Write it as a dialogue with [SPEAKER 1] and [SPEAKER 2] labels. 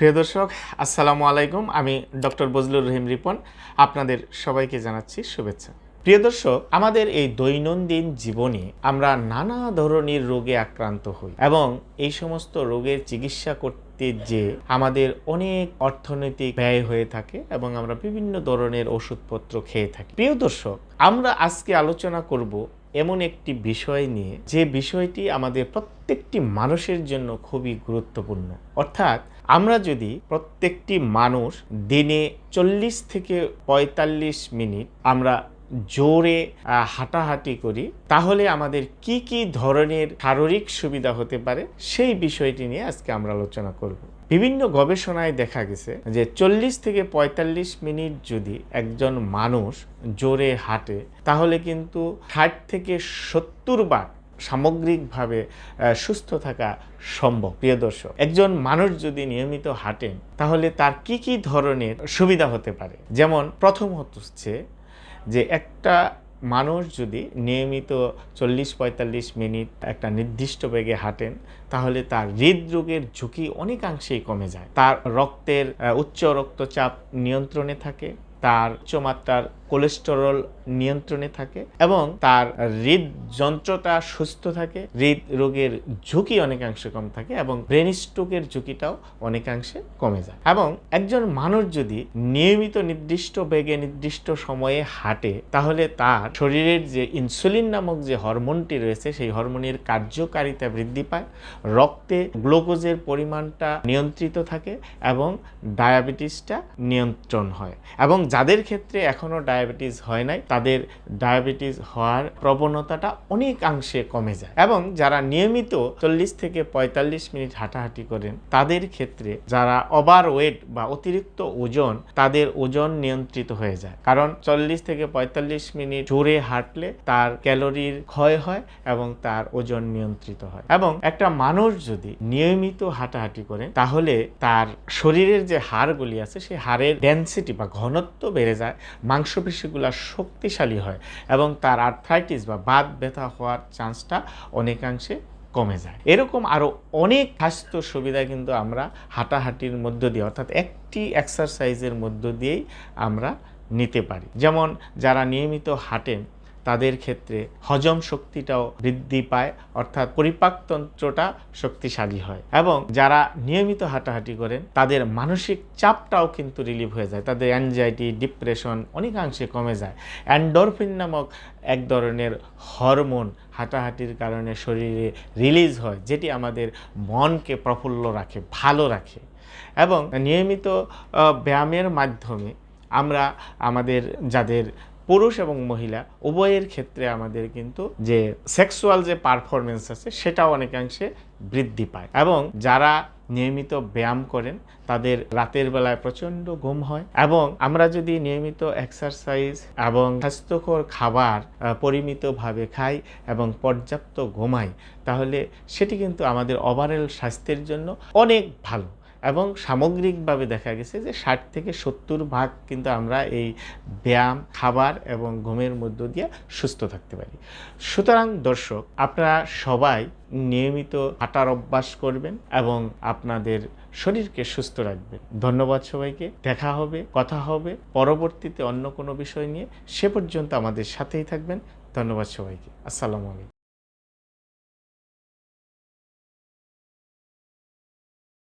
[SPEAKER 1] প্রিয় দর্শক, আসসালামু আলাইকুম। আমি ডক্টর বজলুর রহিম রিপন। আপনাদের সবাইকে জানাচ্ছি শুভেচ্ছা। প্রিয় দর্শক, আমাদের এই দৈনন্দিন জীবনে আমরা নানা ধরনের রোগে আক্রান্ত হই এবং এই সমস্ত রোগের চিকিৎসা করতে যে আমাদের অনেক অর্থনৈতিক ব্যয় হয়ে থাকে এবং আমরা বিভিন্ন ধরনের ওষুধপত্র খেয়ে থাকি। প্রিয় দর্শক, আমরা আজকে আলোচনা করব এমন একটি বিষয় নিয়ে। যে বিষয়টি আমাদের প্রত্যেকটি মানুষের জন্য খুবই গুরুত্বপূর্ণ। অর্থাৎ আমরা যদি প্রত্যেকটি মানুষ দিনে চল্লিশ থেকে পঁয়তাল্লিশ মিনিট আমরা জোরে হাঁটাহাঁটি করি, তাহলে আমাদের কি কি ধরনের শারীরিক সুবিধা হতে পারে সেই বিষয়টি নিয়ে আজকে আমরা আলোচনা করব। বিভিন্ন গবেষণায় দেখা গেছে যে চল্লিশ থেকে পঁয়তাল্লিশ মিনিট যদি একজন মানুষ জোরে হাঁটে, তাহলে কিন্তু ষাট থেকে সত্তর বার সামগ্রিকভাবে সুস্থ থাকা সম্ভব। প্রিয় দর্শক, একজন মানুষ যদি নিয়মিত হাঁটেন, তাহলে তার কি কি ধরনের সুবিধা হতে পারে? যেমন, প্রথম হচ্ছে যে একটা মানুষ যদি নিয়মিত চল্লিশ পঁয়তাল্লিশ মিনিট একটা নির্দিষ্ট বেগে হাঁটেন, তাহলে তার হৃদরোগের ঝুঁকি অনেকাংশেই কমে যায়। তার রক্তের উচ্চ রক্তচাপ নিয়ন্ত্রণে থাকে, তার উচ্চমাত্রার কোলেস্টেরল নিয়ন্ত্রণে থাকে এবং তার হৃদযন্ত্রটা সুস্থ থাকে, হৃদরোগের ঝুঁকি অনেকাংশে কম থাকে এবং ব্রেন স্ট্রোকের ঝুঁকিটাও অনেকাংশে কমে যায়। এবং একজন মানুষ যদি নিয়মিত নির্দিষ্ট বেগে নির্দিষ্ট সময়ে হাঁটে, তাহলে তার শরীরের যে ইনসুলিন নামক যে হরমোনটি রয়েছে, সেই হরমোনের কার্যকারিতা বৃদ্ধি পায়, রক্তে গ্লুকোজের পরিমাণটা নিয়ন্ত্রিত থাকে এবং ডায়াবেটিসটা নিয়ন্ত্রণ হয়। এবং যাদের ক্ষেত্রে এখনও ডায়াবেটিস হয় নাই, তাদের ডায়াবেটিস হওয়ার প্রবণতাটা অনেকাংশে কমে যায়। এবং যারা নিয়মিত চল্লিশ থেকে পঁয়তাল্লিশ মিনিট হাঁটাহাঁটি করেন, তাদের ক্ষেত্রে যারা ওভার ওয়েট বা অতিরিক্ত ওজন, তাদের ওজন নিয়ন্ত্রিত হয়ে যায়। কারণ চল্লিশ থেকে পঁয়তাল্লিশ মিনিট জোরে হাঁটলে তার ক্যালোরির ক্ষয় হয় এবং তার ওজন নিয়ন্ত্রিত হয়। এবং একটা মানুষ যদি নিয়মিত হাঁটাহাঁটি করে তাহলে তার শরীরের যে হাড়গুলি আছে সেই হাড়ের ডেন্সিটি বা ঘনত্ব বেড়ে যায় মাংসপেশিগুলো শক্তিশালী হয় এবং তার আর্থ্রাইটিস বা বাত ব্যথা হওয়ার চান্সটা অনেকাংশে কমে যায়। এরকম আরও অনেক স্বাস্থ্য সুবিধা কিন্তু আমরা হাঁটাহাঁটির মধ্য দিয়ে অর্থাৎ একটি এক্সারসাইজের মধ্য দিয়েই আমরা নিতে পারি। যেমন যারা নিয়মিত হাঁটেন তাদের ক্ষেত্রে হজম শক্তিটাও বৃদ্ধি পায়, অর্থাৎ পরিপাকতন্ত্রটা শক্তিশালী হয়। এবং যারা নিয়মিত হাঁটাহাঁটি করেন, তাদের মানসিক চাপটাও কিন্তু রিলিভ হয়ে যায়। তাদের অ্যাংজাইটি ডিপ্রেশন অনেকাংশে কমে যায়। অ্যান্ডরফিন নামক এক ধরনের হরমোন হাঁটাহাঁটির কারণে শরীরে রিলিজ হয়, যেটি আমাদের মনকে প্রফুল্ল রাখে, ভালো রাখে। এবং নিয়মিত ব্যায়ামের মাধ্যমে আমরা আমাদের যাদের পুরুষ এবং মহিলা, উভয়ের ক্ষেত্রে আমাদের কিন্তু যে সেক্সুয়াল যে পারফরমেন্স আছে, সেটাও অনেকাংশে বৃদ্ধি পায়। এবং যারা নিয়মিত ব্যায়াম করেন, তাদের রাতের বেলায় প্রচণ্ড ঘুম হয়। এবং আমরা যদি নিয়মিত এক্সারসাইজ এবং স্বাস্থ্যকর খাবার পরিমিতভাবে খাই এবং পর্যাপ্ত ঘুমাই, তাহলে সেটি কিন্তু আমাদের ওভারঅল স্বাস্থ্যের জন্য অনেক ভালো। এবং সামগ্রিকভাবে দেখা গেছে যে ষাট থেকে সত্তর ভাগ কিন্তু আমরা এই ব্যায়াম, খাবার এবং ঘুমের মধ্য দিয়ে সুস্থ থাকতে পারি। সুতরাং দর্শক, আপনারা সবাই নিয়মিত হাঁটার অভ্যাস করবেন এবং আপনাদের শরীরকে সুস্থ রাখবেন। ধন্যবাদ সবাইকে। দেখা হবে, কথা হবে। পরবর্তীতে অন্য কোনো বিষয় নিয়ে সে পর্যন্ত আমাদের সাথেই থাকবেন। ধন্যবাদ সবাইকে। আসসালামু আলাইকুম।